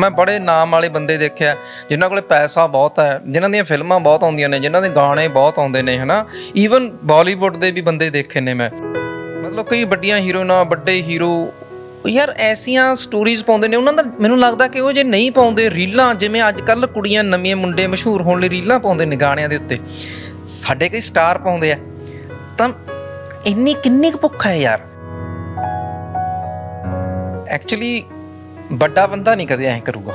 ਮੈਂ ਬੜੇ ਨਾਮ ਵਾਲੇ ਬੰਦੇ ਦੇਖਿਆ, ਜਿਨ੍ਹਾਂ ਕੋਲੇ ਪੈਸਾ ਬਹੁਤ ਹੈ, ਜਿਨ੍ਹਾਂ ਦੀਆਂ ਫਿਲਮਾਂ ਬਹੁਤ ਆਉਂਦੀਆਂ ਨੇ, ਜਿਨ੍ਹਾਂ ਦੇ ਗਾਣੇ ਬਹੁਤ ਆਉਂਦੇ ਨੇ, ਹਨਾ? ਈਵਨ ਬਾਲੀਵੁੱਡ ਦੇ ਵੀ ਬੰਦੇ ਦੇਖੇ ਨੇ ਮੈਂ। ਮਤਲਬ ਕਈ ਵੱਡੀਆਂ ਹੀਰੋਇਨਾਂ, ਵੱਡੇ ਹੀਰੋ, ਯਾਰ ਐਸੀਆਂ ਸਟੋਰੀਜ਼ ਪਾਉਂਦੇ ਨੇ, ਉਹਨਾਂ ਦਾ ਮੈਨੂੰ ਲੱਗਦਾ ਕਿ ਉਹ ਜੇ ਨਹੀਂ ਪਾਉਂਦੇ ਰੀਲਾਂ, ਜਿਵੇਂ ਅੱਜ ਕੱਲ ਕੁੜੀਆਂ ਨਵੀਆਂ ਮੁੰਡੇ ਮਸ਼ਹੂਰ ਹੋਣ ਲਈ ਰੀਲਾਂ ਪਾਉਂਦੇ ਨੇ ਗਾਣਿਆਂ ਦੇ ਉੱਤੇ, ਸਾਡੇ ਕਈ ਸਟਾਰ ਪਾਉਂਦੇ ਆ। ਤਾਂ ਇੰਨੀ ਕਿੰਨੀ ਕੁ ਭੁੱਖ ਹੈ ਯਾਰ? ਐਕਚੁਅਲੀ ਵੱਡਾ ਬੰਦਾ ਨਹੀਂ ਕਦੇ ਐਂ ਕਰੂਗਾ।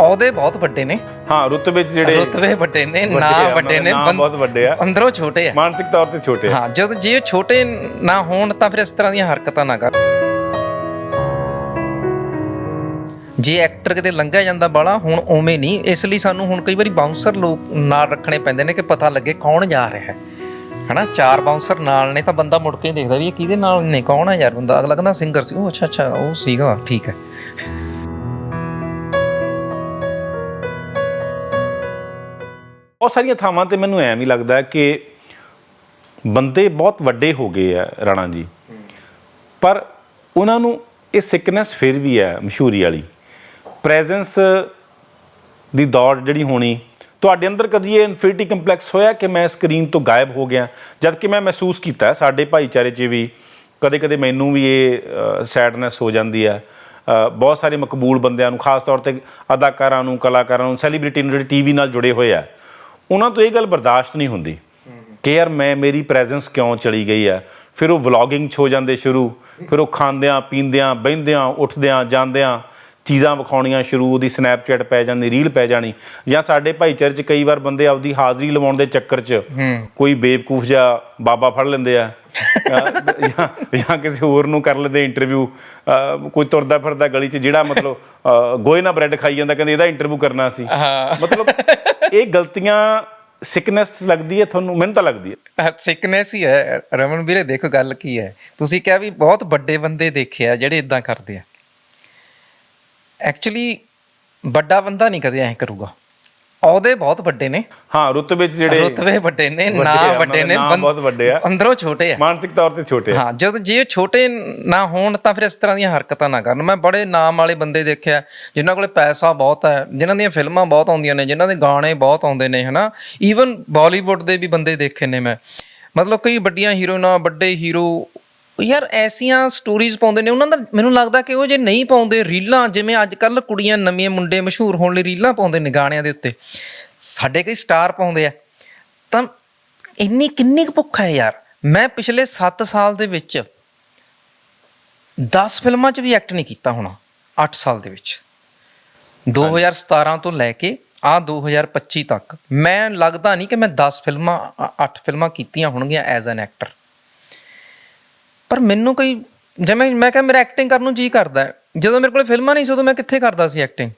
ਅਹੁਦੇ ਬਹੁਤ ਵੱਡੇ ਨੇ। ਹਾਂ ਰੁਤਬੇ 'ਚ ਜਿਹੜੇ ਰੁਤਬੇ ਵੱਡੇ ਨੇ ਨਾ ਆ, ਵੱਡੇ ਨੇ ਨਾਮ ਬੰ- ਬਹੁਤ ਵੱਡੇ ਆ। ਅੰਦਰੋਂ ਛੋਟੇ ਆ। ਮਾਨਸਿਕ ਤੌਰ ਤੇ ਛੋਟੇ ਆ। ਹਾਂ ਜਦ ਜੇ ਉਹ ਛੋਟੇ ਨਾ ਹੋਣ ਤਾਂ ਫਿਰ ਇਸ ਤਰ੍ਹਾਂ ਦੀਆਂ ਹਰਕਤਾਂ ਨਾ ਕਰ। ਜੇ ਐਕਟਰ ਕਿਤੇ ਲੰਘਿਆ ਜਾਂਦਾ ਬਾਲਾ ਹੁਣ ਉਵੇਂ ਨਹੀਂ। ਇਸ ਲਈ ਸਾਨੂੰ ਹੁਣ ਕਈ ਵਾਰੀ ਬਾਉਂਸਰ ਲੋਕ ਨਾਲ ਰੱਖਣੇ ਪੈਂਦੇ ਨੇ ਕਿ ਪਤਾ ਲੱਗੇ ਕੌਣ ਜਾ ਰਿਹਾ ਹੈ। ਹਨਾ, ਚਾਰ ਬਾਉਂਸਰ ਨਾਲ ਨੇ ਤਾਂ ਬੰਦਾ ਮੁੜ ਕੇ ਦੇਖਦਾ ਵੀ ਇਹ ਕਿਹਦੇ ਨਾਲ ਨੇ, ਕੌਣ ਹੈ ਯਾਰ ਬੰਦਾ? ਅਗਲਾ ਕਹਿੰਦਾ ਸਿੰਗਰ ਸੀ। ਉਹ ਅੱਛਾ ਅੱਛਾ, ਉਹ ਸੀਗਾ, ਠੀਕ ਹੈ। ਬਹੁਤ ਸਾਰੀਆਂ ਥਾਵਾਂ ਤੇ ਮੈਨੂੰ ਐਂ ਵੀ ਲੱਗਦਾ ਕਿ ਬੰਦੇ ਬਹੁਤ ਵੱਡੇ ਹੋ ਗਏ ਆ, ਰਾਣਾ ਜੀ। ਪਰ ਉਹਨਾਂ ਨੂੰ ਇਹ ਸਿਕਨੈਸ ਫਿਰ ਵੀ ਹੈ, ਮਸ਼ਹੂਰੀ ਵਾਲੀ। ਪ੍ਰੈਜ਼ੈਂਸ ਦੀ ਦੌੜ ਜਿਹੜੀ ਹੋਣੀ ਤੁਹਾਡੇ ਅੰਦਰ ਕਦੀ ਇਹ ਇਨਫਿਨਿਟੀ ਕੰਪਲੈਕਸ ਹੋਇਆ ਕਿ ਮੈਂ ਸਕਰੀਨ ਤੋਂ ਗਾਇਬ ਹੋ ਗਿਆ? ਜਦ ਕਿ ਮੈਂ ਮਹਿਸੂਸ ਕੀਤਾ, ਸਾਡੇ ਭਾਈਚਾਰੇ 'ਚ ਵੀ ਕਦੇ ਕਦੇ ਮੈਨੂੰ ਵੀ ਇਹ ਸੈਡਨੈਸ ਹੋ ਜਾਂਦੀ ਹੈ। ਬਹੁਤ ਸਾਰੇ ਮਕਬੂਲ ਬੰਦਿਆਂ ਨੂੰ, ਖਾਸ ਤੌਰ ਤੇ ਅਦਾਕਾਰਾਂ ਨੂੰ, ਕਲਾਕਾਰਾਂ ਨੂੰ ਸੈਲੀਬ੍ਰਿਟੀ ਨੂੰ ਜਿਹੜੇ ਟੀਵੀ ਨਾਲ ਜੁੜੇ ਹੋਏ ਆ, ਉਹਨਾਂ ਤੋਂ ਇਹ ਗੱਲ ਬਰਦਾਸ਼ਤ ਨਹੀਂ ਹੁੰਦੀ ਕਿ ਯਾਰ ਮੈਂ, ਮੇਰੀ ਪ੍ਰੈਜ਼ੈਂਸ ਕਿਉਂ ਚਲੀ ਗਈ ਆ ਫਿਰ ਉਹ ਵਲੌਗਿੰਗ 'ਚ ਹੋ ਜਾਂਦੇ ਸ਼ੁਰੂ, ਫਿਰ ਉਹ ਖਾਂਦਿਆਂ, ਪੀਂਦਿਆਂ, ਬਹਿੰਦਿਆਂ, ਉੱਠਦਿਆਂ, ਜਾਂਦਿਆਂ ਚੀਜ਼ਾਂ ਵਿਖਾਉਣੀਆਂ ਸ਼ੁਰੂ ਉਹਦੀ ਸਨੈਪਚੈਟ ਪੈ ਜਾਂਦੀ ਰੀਲ ਪੈ ਜਾਣੀ ਜਾਂ ਸਾਡੇ ਭਾਈਚਾਰੇ 'ਚ ਕਈ ਵਾਰ ਬੰਦੇ ਆਪਦੀ ਹਾਜ਼ਰੀ ਲਵਾਉਣ ਦੇ ਚੱਕਰ 'ਚ ਕੋਈ ਬੇਵਕੂਫ ਜਿਹਾ ਬਾਬਾ ਫੜ ਲੈਂਦੇ ਆ ਜਾਂ ਜਾਂ ਕਿਸੇ ਹੋਰ ਨੂੰ ਕਰ ਲੈਂਦੇ ਇੰਟਰਵਿਊ ਕੋਈ ਤੁਰਦਾ ਫਿਰਦਾ ਗਲੀ 'ਚ ਜਿਹੜਾ ਮਤਲਬ ਗੋਹੇ ਨਾਲ ਬ੍ਰੈਡ ਖਾਈ ਜਾਂਦਾ ਕਹਿੰਦੇ ਇਹਦਾ ਇੰਟਰਵਿਊ ਕਰਨਾ ਸੀ। ਮਤਲਬ ਇਹ ਗਲਤੀਆਂ ਸਿਕਨੈਸ ਲੱਗਦੀ ਹੈ ਤੁਹਾਨੂੰ? ਮੈਨੂੰ ਤਾਂ ਲੱਗਦੀ ਹੈ। ਸਿਕਨੈਸ ਹੀ ਹੈ। ਰਮਨ ਵੀਰੇ ਦੇਖੋ ਗੱਲ ਕੀ ਹੈ। ਤੁਸੀਂ ਕਿਹਾ ਵੀ ਬਹੁਤ ਵੱਡੇ ਬੰਦੇ ਦੇਖੇ ਆ ਜਿਹੜੇ ਇਦਾਂ ਕਰਦੇ ਆ। ਐਕਚੁਅਲੀ ਵੱਡਾ ਬੰਦਾ ਨਹੀਂ ਕਦੇ ਐਂ ਕਰੂਗਾ। ਅਹੁਦੇ ਬਹੁਤ ਵੱਡੇ ਨੇ। ਹਾਂ ਰੁਤਬੇ 'ਚ ਜਿਹੜੇ ਰੁਤਬੇ ਵੱਡੇ ਨੇ ਨਾ ਵੱਡੇ ਨੇ ਬਹੁਤ ਵੱਡੇ ਆ। ਅੰਦਰੋਂ ਛੋਟੇ ਆ। ਮਾਨਸਿਕ ਤੌਰ ਤੇ ਛੋਟੇ ਆ। ਹਾਂ ਜਦ ਜੇ ਛੋਟੇ ਨਾ ਹੋਣ ਤਾਂ ਫਿਰ ਇਸ ਤਰ੍ਹਾਂ ਦੀਆਂ ਹਰਕਤਾਂ ਨਾ ਕਰਨ। ਮੈਂ ਬੜੇ ਨਾਮ ਵਾਲੇ ਬੰਦੇ ਦੇਖਿਆ ਜਿਨ੍ਹਾਂ ਕੋਲੇ ਪੈਸਾ ਬਹੁਤ ਹੈ ਜਿਨ੍ਹਾਂ ਦੀਆਂ ਫਿਲਮਾਂ ਬਹੁਤ ਆਉਂਦੀਆਂ ਨੇ ਜਿਨ੍ਹਾਂ ਦੇ ਗਾਣੇ ਬਹੁਤ ਆਉਂਦੇ ਨੇ ਹਨਾ? ਈਵਨ ਬਾਲੀਵੁੱਡ ਦੇ ਵੀ ਬੰਦੇ ਦੇਖੇ ਨੇ ਮੈਂ। ਮਤਲਬ ਕਈ ਵੱਡੀਆਂ ਹੀਰੋਇਨਾਂ ਵੱਡੇ ਹੀਰੋ ਯਾਰ ਐਸੀਆਂ ਸਟੋਰੀਜ਼ ਪਾਉਂਦੇ ਨੇ ਉਹਨਾਂ ਦਾ ਮੈਨੂੰ ਲੱਗਦਾ ਕਿ ਉਹ ਜੇ ਨਹੀਂ ਪਾਉਂਦੇ ਰੀਲਾਂ ਜਿਵੇਂ ਅੱਜ ਕੱਲ ਕੁੜੀਆਂ ਨਵੀਆਂ ਮੁੰਡੇ ਮਸ਼ਹੂਰ ਹੋਣ ਲਈ ਰੀਲਾਂ ਪਾਉਂਦੇ ਨੇ ਗਾਣਿਆਂ ਦੇ ਉੱਤੇ ਸਾਡੇ ਕਈ ਸਟਾਰ ਪਾਉਂਦੇ ਆ। ਤਾਂ ਇੰਨੀ ਕਿੰਨੀ ਕੁ ਭੁੱਖ ਹੈ ਯਾਰ? ਮੈਂ ਪਿਛਲੇ 7 ਸਾਲ ਦੇ ਵਿੱਚ 10 ਫਿਲਮਾਂ 'ਚ ਵੀ ਐਕਟ ਨਹੀਂ ਕੀਤਾ ਹੋਣਾ 8 ਸਾਲ ਦੇ ਵਿੱਚ। 2017 ਤੋਂ ਲੈ ਕੇ ਆ 2025 ਤੱਕ ਮੈਂ ਲੱਗਦਾ ਨਹੀਂ ਕਿ ਮੈਂ 10 ਫਿਲਮਾਂ 8 ਫਿਲਮਾਂ ਕੀਤੀਆਂ ਹੋਣਗੀਆਂ ਐਜ਼ ਐਨ ਐਕਟਰ ਪਰ ਮੈਨੂੰ ਕੋਈ ਜਿਵੇਂ ਮੈਂ ਕਿਹਾ ਮੇਰਾ ਐਕਟਿੰਗ ਕਰਨ ਨੂੰ ਜੀ ਕਰਦਾ ਹੈ। ਜਦੋਂ ਮੇਰੇ ਕੋਲ ਫਿਲਮਾਂ ਨਹੀਂ ਸੀ ਉਦੋਂ ਮੈਂ ਕਿੱਥੇ ਕਰਦਾ ਸੀ ਐਕਟਿੰਗ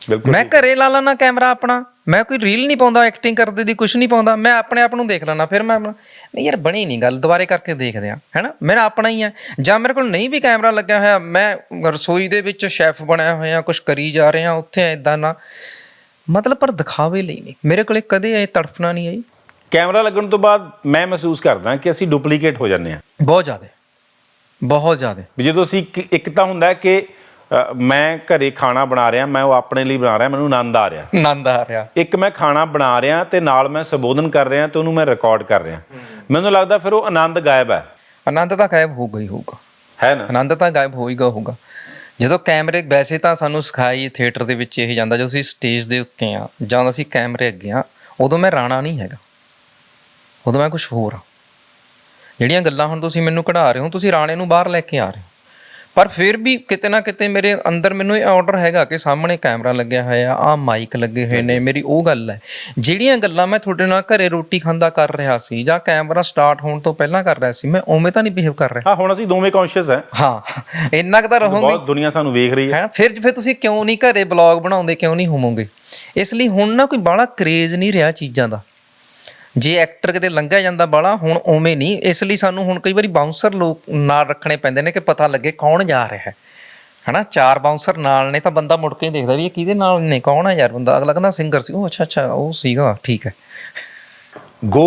ਬਿਲਕੁਲ ਮੈਂ ਘਰੇ ਲਾ ਲੈਣਾ ਕੈਮਰਾ ਆਪਣਾ। ਮੈਂ ਕੋਈ ਰੀਲ ਨਹੀਂ ਪਾਉਂਦਾ ਐਕਟਿੰਗ ਕਰਦੇ ਦੀ ਕੁਝ ਨਹੀਂ ਪਾਉਂਦਾ। ਮੈਂ ਆਪਣੇ ਆਪ ਨੂੰ ਦੇਖ ਲੈਣਾ ਫਿਰ ਮੈਂ ਨਹੀਂ ਯਾਰ ਬਣੀ ਨਹੀਂ ਗੱਲ ਦੁਬਾਰੇ ਕਰਕੇ ਦੇਖਦੇ ਆ ਹੈਨਾ ਮੇਰਾ ਆਪਣਾ ਹੀ ਹੈ। ਜਾਂ ਮੇਰੇ ਕੋਲ ਨਹੀਂ ਵੀ ਕੈਮਰਾ ਲੱਗਿਆ ਹੋਇਆ ਮੈਂ ਰਸੋਈ ਦੇ ਵਿੱਚ ਸ਼ੈਫ ਬਣਿਆ ਹੋਇਆ ਕੁਝ ਕਰੀ ਜਾ ਰਿਹਾ ਉੱਥੇ ਇਦਾਂ ਨਾ। ਮਤਲਬ ਪਰ ਦਿਖਾਵੇ ਲਈ ਨਹੀਂ। ਮੇਰੇ ਕੋਲੇ ਕਦੇ ਇਹ ਤੜਫਣਾ ਨਹੀਂ ਆਈ। ਕੈਮਰਾ ਲੱਗਣ ਤੋਂ ਬਾਅਦ ਮੈਂ ਮਹਿਸੂਸ ਕਰਦਾ ਕਿ ਅਸੀਂ ਡੁਪਲੀਕੇਟ ਹੋ ਜਾਂਦੇ ਆ ਬਹੁਤ ਜ਼ਿਆਦਾ ਬਹੁਤ ਜ਼ਿਆਦਾ। ਵੀ ਜਦੋਂ ਅਸੀਂ ਇੱਕ- ਇੱਕ ਤਾਂ ਹੁੰਦਾ ਹੈ ਕਿ ਅ, ਮੈਂ ਘਰੇ ਖਾਣਾ ਬਣਾ ਰਿਹਾ ਮੈਂ ਉਹ ਆਪਣੇ ਲਈ ਬਣਾ ਰਿਹਾ ਮੈਨੂੰ ਆਨੰਦ ਆ ਰਿਹਾ। ਆਨੰਦ ਆ ਰਿਹਾ। ਇੱਕ ਮੈਂ ਖਾਣਾ ਬਣਾ ਰਿਹਾ ਤੇ ਨਾਲ ਮੈਂ ਸੰਬੋਧਨ ਕਰ ਰਿਹਾ ਤੇ ਉਹਨੂੰ ਮੈਂ ਰਿਕਾਰਡ ਕਰ ਰਿਹਾ। ਮੈਨੂੰ ਲੱਗਦਾ ਫਿਰ ਉਹ ਆਨੰਦ ਗਾਇਬ ਹੈ। ਆਨੰਦ ਤਾਂ ਗਾਇਬ ਹੋ ਗਈ ਹੋਊਗਾ। ਹੈ ਨਾ? ਆਨੰਦ ਤਾਂ ਗਾਇਬ ਹੋ ਹੀ ਗਿਆ ਹੋਊਗਾ। ਜਦੋਂ ਕੈਮਰੇ ਵੈਸੇ ਤਾਂ ਸਾਨੂੰ ਸਿਖਾਈ ਥੀਏਟਰ ਦੇ ਵਿੱਚ ਇਹ ਜਾਂਦਾ ਜਦੋਂ ਅਸੀਂ ਸਟੇਜ ਦੇ ਉੱਤੇ ਆ ਜਾਂ ਅਸੀਂ ਕੈਮਰੇ ਅੱਗੇ ਆ ਉਦੋਂ ਮੈਂ ਰਾਣਾ ਨਹੀਂ ਹੈਗਾ। ਉਦੋਂ ਮੈਂ ਕੁਝ ਹੋਰ ਆ। ਜਿਹੜੀਆਂ ਗੱਲਾਂ ਹੁਣ ਤੁਸੀਂ ਮੈਨੂੰ ਕਢਾ ਰਹੇ ਹੋ ਤੁਸੀਂ ਰਾਣੇ ਨੂੰ ਬਾਹਰ ਲੈ ਕੇ ਆ ਰਹੇ ਹੋ। ਪਰ ਫਿਰ ਵੀ ਕਿਤੇ ਨਾ ਕਿਤੇ ਮੇਰੇ ਅੰਦਰ ਮੈਨੂੰ ਇਹ ਆਰਡਰ ਹੈਗਾ ਕਿ ਸਾਹਮਣੇ ਕੈਮਰਾ ਲੱਗਿਆ ਹੋਇਆ ਆ ਮਾਈਕ ਲੱਗੇ ਹੋਏ ਨੇ ਮੇਰੀ ਉਹ ਗੱਲ ਹੈ। ਜਿਹੜੀਆਂ ਗੱਲਾਂ ਮੈਂ ਤੁਹਾਡੇ ਨਾਲ ਘਰੇ ਰੋਟੀ ਖਾਂਦਾ ਕਰ ਰਿਹਾ ਸੀ ਜਾਂ ਕੈਮਰਾ ਸਟਾਰਟ ਹੋਣ ਤੋਂ ਪਹਿਲਾਂ ਕਰ ਰਿਹਾ ਸੀ ਮੈਂ ਉਵੇਂ ਤਾਂ ਨਹੀਂ ਬਿਹੇਵ ਕਰ ਰਿਹਾ। ਹਾਂ ਹੁਣ ਅਸੀਂ ਦੋਵੇਂ ਕੌਨਸ਼ੀਅਸ ਹੈ। ਹਾਂ ਇੰਨਾ ਕੁ ਤਾਂ ਰਹੋਗੇ। ਬਹੁਤ ਦੁਨੀਆ ਸਾਨੂੰ ਵੇਖ ਰਹੀ ਹੈ। ਹੈ ਫਿਰ ਫਿਰ ਤੁਸੀਂ ਕਿਉਂ ਨਹੀਂ ਘਰੇ ਬਲੌਗ ਬਣਾਉਂਦੇ ਕਿਉਂ ਨਹੀਂ ਹੋਵੋਗੇ? ਇਸ ਲਈ ਹੁਣ ਨਾ ਕੋਈ ਬਾਹਲਾ ਕਰੇਜ਼ ਨਹੀਂ ਰਿਹਾ ਚੀਜ਼ਾਂ ਦਾ। ਜੇ ਐਕਟਰ ਕਿਤੇ ਲੰਘਿਆ ਜਾਂਦਾ ਬਾਹਲਾ ਹੁਣ ਉਵੇਂ ਨਹੀਂ। ਇਸ ਲਈ ਸਾਨੂੰ ਹੁਣ ਕਈ ਵਾਰੀ ਬਾਉਂਸਰ ਲੋਕ ਨਾਲ ਰੱਖਣੇ ਪੈਂਦੇ ਨੇ ਕਿ ਪਤਾ ਲੱਗੇ ਕੌਣ ਜਾ ਰਿਹਾ ਹੈ। ਹਨਾ? ਚਾਰ ਬਾਉਂਸਰ ਨਾਲ ਨੇ ਤਾਂ ਬੰਦਾ ਮੁੜ ਕੇ ਦੇਖਦਾ ਵੀ ਇਹ ਕਿਹਦੇ ਨਾਲ ਨੇ, ਕੌਣ ਹੈ ਯਾਰ ਬੰਦਾ? ਅਗਲਾ ਕਹਿੰਦਾ ਸਿੰਗਰ ਸੀ। ਉਹ ਅੱਛਾ ਅੱਛਾ, ਉਹ ਸੀਗਾ, ਠੀਕ ਹੈ।